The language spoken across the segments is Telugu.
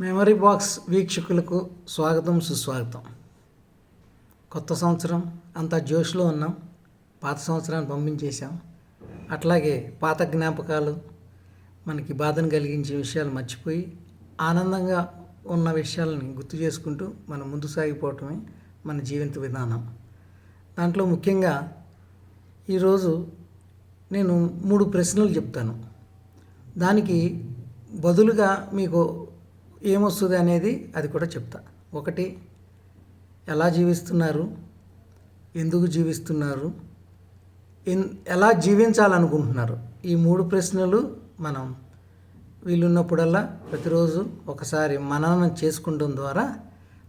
మెమరీ బాక్స్ వీక్షకులకు స్వాగతం సుస్వాగతం. కొత్త సంవత్సరం అంతా జోష్లో ఉన్నాం. పాత సంవత్సరాన్ని పంపించేశాం. అట్లాగే పాత జ్ఞాపకాలు మనకి బాధను కలిగించే విషయాలు మర్చిపోయి ఆనందంగా ఉన్న విషయాలని గుర్తు చేసుకుంటూ మనం ముందు సాగిపోవటమే మన జీవిత విధానం. దాంట్లో ముఖ్యంగా ఈరోజు నేను మూడు ప్రశ్నలు చెప్తాను. దానికి బదులుగా మీకు ఏమొస్తుంది అనేది అది కూడా చెప్తా. ఒకటి ఎలా జీవిస్తున్నారు? ఎందుకు జీవిస్తున్నారు? ఎన్ ఎలా జీవించాలనుకుంటున్నారు? ఈ మూడు ప్రశ్నలు మనం వీలున్నప్పుడల్లా ప్రతిరోజు ఒకసారి మననం చేసుకుంటం ద్వారా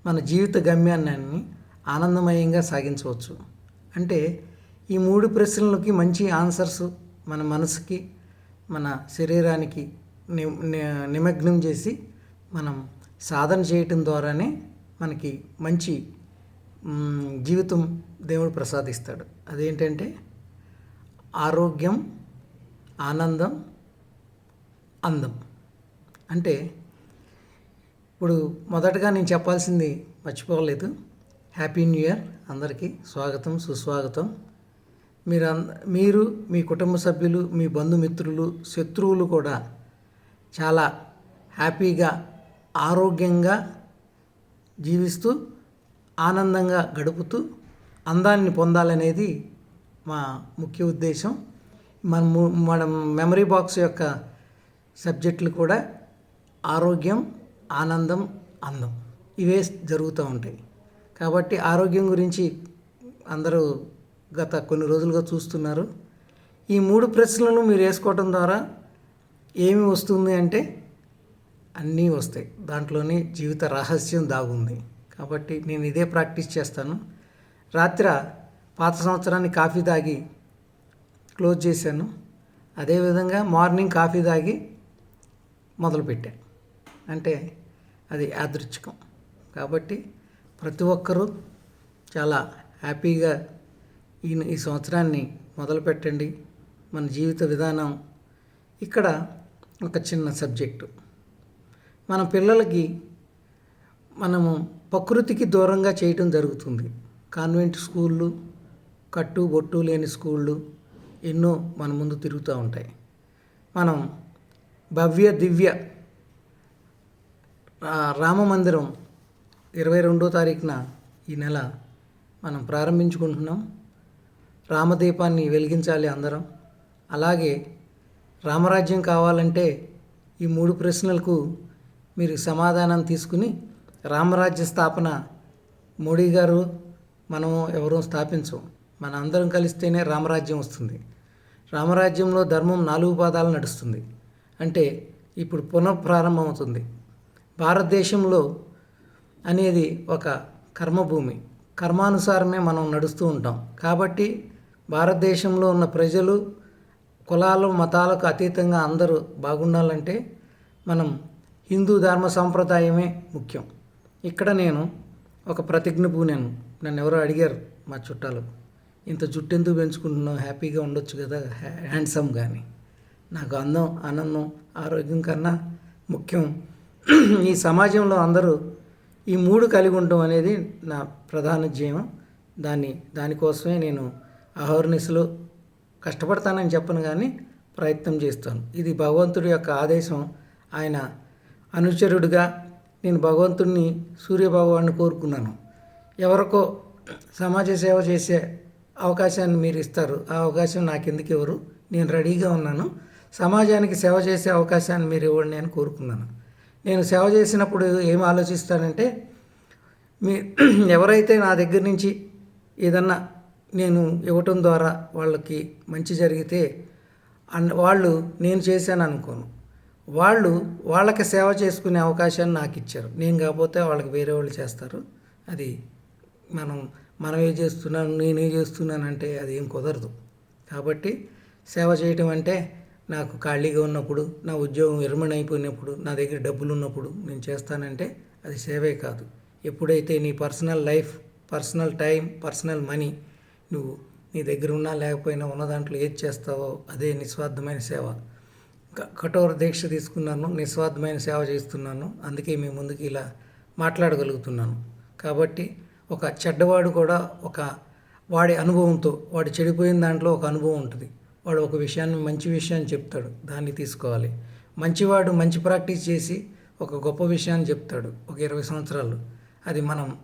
మన జీవిత గమ్యాన్ని ఆనందమయంగా సాగించవచ్చు. అంటే ఈ మూడు ప్రశ్నలకి మంచి ఆన్సర్స్ మన మనసుకి మన శరీరానికి ని ని- నిమగ్నం చేసి మనం సాధన చేయటం ద్వారానే మనకి మంచి జీవితం దేవుడు ప్రసాదిస్తాడు. అదేంటంటే ఆరోగ్యం ఆనందం అందం. అంటే ఇప్పుడు మొదటగా నేను చెప్పాల్సింది మర్చిపోలేదు. హ్యాపీ న్యూ ఇయర్ అందరికీ. స్వాగతం సుస్వాగతం. మీరు అంద మీరు మీ కుటుంబ సభ్యులు మీ బంధుమిత్రులు శత్రువులు కూడా చాలా హ్యాపీగా ఆరోగ్యంగా జీవిస్తూ ఆనందంగా గడుపుతూ అందాన్ని పొందాలనేది మా ముఖ్య ఉద్దేశం. మన మన మెమరీ బాక్స్ యొక్క సబ్జెక్టులు కూడా ఆరోగ్యం ఆనందం అందం. ఇవే జరుగుతూ ఉంటాయి. కాబట్టి ఆరోగ్యం గురించి అందరూ గత కొన్ని రోజులుగా చూస్తున్నారు. ఈ మూడు ప్రశ్నలను మీరు వేసుకోవటం ద్వారా ఏమి వస్తుంది అంటే అన్నీ వస్తాయి. దాంట్లోనే జీవిత రహస్యం దాగుంది. కాబట్టి నేను ఇదే ప్రాక్టీస్ చేస్తాను. రాత్ర పాత సంవత్సరాన్ని కాఫీ తాగి క్లోజ్ చేశాను. అదేవిధంగా మార్నింగ్ కాఫీ తాగి మొదలుపెట్టాను అంటే అది యాదృచ్ఛికం. కాబట్టి ప్రతి ఒక్కరూ చాలా హ్యాపీగా ఈ ఈ సంవత్సరాన్ని మొదలు పెట్టండి మన జీవిత విధానం. ఇక్కడ ఒక చిన్న సబ్జెక్టు. మన పిల్లలకి మనము ప్రకృతికి దూరంగా చేయటం జరుగుతుంది. కాన్వెంట్ స్కూళ్ళు కట్టు బొట్టు లేని స్కూళ్ళు ఎన్నో మన ముందు తిరుగుతూ ఉంటాయి. మనం భవ్య దివ్య రామ మందిరం ఇరవై రెండో తారీఖున ఈ నెల మనం ప్రారంభించుకుంటున్నాం. రామదీపాన్ని వెలిగించాలి అందరం. అలాగే రామరాజ్యం కావాలంటే ఈ మూడు ప్రశ్నలకు మీరు సమాధానం తీసుకుని రామరాజ్య స్థాపన మోడీ గారు మనము ఎవరూ స్థాపించం. మన అందరం కలిస్తేనే రామరాజ్యం వస్తుంది. రామరాజ్యంలో ధర్మం నాలుగు పాదాలు నడుస్తుంది. అంటే ఇప్పుడు పునఃప్రారంభమవుతుంది భారతదేశంలో అనేది ఒక కర్మభూమి. కర్మానుసారమే మనం నడుస్తూ ఉంటాం. కాబట్టి భారతదేశంలో ఉన్న ప్రజలు కులాలు మతాలకు అతీతంగా అందరూ బాగుండాలంటే మనం హిందూ ధర్మ సంప్రదాయమే ముఖ్యం. ఇక్కడ నేను ఒక ప్రతిజ్ఞ పూనాను. నన్ను ఎవరో అడిగారు మా చుట్టాలు. ఇంత జుట్టు ఎందుకు పెంచుకుంటున్నావు? హ్యాపీగా ఉండొచ్చు కదా హ్యాండ్సమ్ కానీ నాకు అందం ఆనందం ఆరోగ్యం కన్నా ముఖ్యం. ఈ సమాజంలో అందరూ ఈ మూడు కలిగి ఉండటం అనేది నా ప్రధాన జీవం. దాన్ని దానికోసమే నేను అహర్నిశలు కష్టపడతానని చెప్పను కానీ ప్రయత్నం చేస్తాను. ఇది భగవంతుడి యొక్క ఆదేశం. ఆయన అనుచరుడిగా నేను భగవంతుణ్ణి సూర్యభగవాన్ని కోరుకున్నాను. ఎవరికో సమాజ సేవ చేసే అవకాశాన్ని మీరు ఇస్తారు. ఆ అవకాశం నాకు ఎందుకు ఇవ్వరు. నేను రెడీగా ఉన్నాను. సమాజానికి సేవ చేసే అవకాశాన్ని మీరు ఇవ్వండి అని కోరుకున్నాను. నేను సేవ చేసినప్పుడు ఏం ఆలోచిస్తానంటే మీ ఎవరైతే నా దగ్గర నుంచి ఏదన్నా నేను ఇవ్వటం ద్వారా వాళ్ళకి మంచి జరిగితే అన్ వాళ్ళు నేను చేశాను అనుకోను వాళ్ళు వాళ్ళకి సేవ చేసుకునే అవకాశాన్ని నాకు ఇచ్చారు. నేను కాకపోతే వాళ్ళకి వేరే వాళ్ళు చేస్తారు. అది మనం మనం ఏం చేస్తున్నాను నేనే చేస్తున్నానంటే అది ఏం కుదరదు. కాబట్టి సేవ చేయటం అంటే నాకు ఖాళీగా ఉన్నప్పుడు నా ఉద్యోగం విరమణ అయిపోయినప్పుడు నా దగ్గర డబ్బులు ఉన్నప్పుడు నేను చేస్తానంటే అది సేవే కాదు. ఎప్పుడైతే నీ personal life personal time personal money నువ్వు నీ దగ్గర ఉన్నా లేకపోయినా ఉన్న దాంట్లో ఏది చేస్తావో అదే నిస్వార్థమైన సేవ. కఠోర దీక్ష తీసుకున్నాను నిస్వార్థమైన సేవ చేస్తున్నాను అందుకే మీ ముందుకు ఇలా మాట్లాడగలుగుతున్నాను. కాబట్టి ఒక చెడ్డవాడు కూడా ఒక వాడి అనుభవంతో వాడు చెడిపోయిన దాంట్లో ఒక అనుభవం ఉంటుంది. వాడు ఒక విషయాన్ని మంచి విషయాన్ని చెప్తాడు. దాన్ని తీసుకోవాలి. మంచివాడు మంచి ప్రాక్టీస్ చేసి ఒక గొప్ప విషయాన్ని చెప్తాడు ఒక ఇరవై సంవత్సరాలు. అది మనం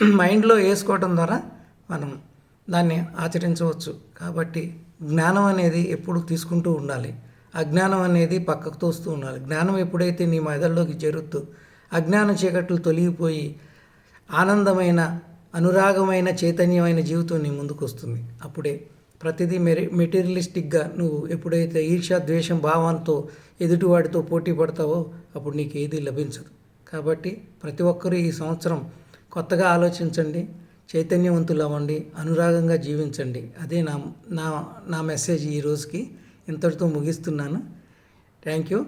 మైండ్లో వేసుకోవటం ద్వారా మనం దాన్ని ఆచరించవచ్చు. కాబట్టి జ్ఞానం అనేది ఎప్పుడు తీసుకుంటూ ఉండాలి. అజ్ఞానం అనేది పక్కకు తోస్తూ ఉండాలి. జ్ఞానం ఎప్పుడైతే నీ మెదడులోకి చేరుతూ అజ్ఞాన చీకట్లు తొలగిపోయి ఆనందమైన అనురాగమైన చైతన్యమైన జీవితం నీ ముందుకు వస్తుంది. అప్పుడే ప్రతిదీ మెరి మెటీరియలిస్టిక్గా నువ్వు ఎప్పుడైతే ఈర్ష్య ద్వేషం భావంతో ఎదుటివాడితో పోటీ పడతావో అప్పుడు నీకు ఏది లభించదు. కాబట్టి ప్రతి ఒక్కరూ ఈ సంవత్సరం కొత్తగా ఆలోచించండి చైతన్యవంతులు అవ్వండి అనురాగంగా జీవించండి. అదే నా నా నా మెసేజ్ ఈ రోజుకి. ఇంతటితో ముగిస్తున్నాను. థ్యాంక్ యూ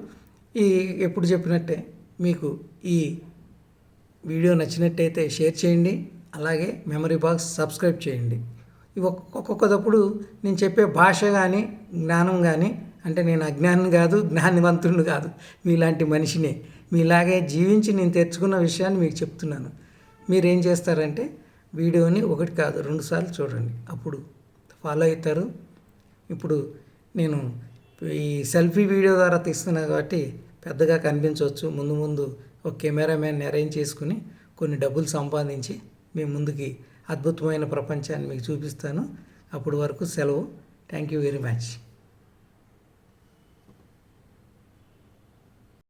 ఈ ఎప్పుడు చెప్పినట్టే మీకు ఈ వీడియో నచ్చినట్టయితే షేర్ చేయండి. అలాగే మెమరీ బాక్స్ సబ్స్క్రైబ్ చేయండి. ఒక్కొక్కప్పుడు ఒక్కొక్క- ఒక్కొక్కదప్పుడు నేను చెప్పే భాష కానీ జ్ఞానం కానీ అంటే నేను అజ్ఞానం కాదు జ్ఞానవంతుడిని కాదు. మీలాంటి మనిషినే. మీలాగే జీవించి నేను తెచ్చుకున్న విషయాన్ని మీకు చెప్తున్నాను. మీరేం చేస్తారంటే వీడియోని ఒకటి కాదు రెండుసార్లు చూడండి. అప్పుడు ఫాలో అవుతారు. ఇప్పుడు నేను ఈ సెల్ఫీ వీడియో ద్వారా తీస్తున్నా కాబట్టి పెద్దగా కనిపించవచ్చు. ముందు ముందు ఒక కెమెరామ్యాన్ అరేంజ్ చేసుకుని కొన్ని డబ్బులు సంపాదించి మీ ముందుకి అద్భుతమైన ప్రపంచాన్ని మీకు చూపిస్తాను. అప్పటి వరకు సెలవు. Thank you very much.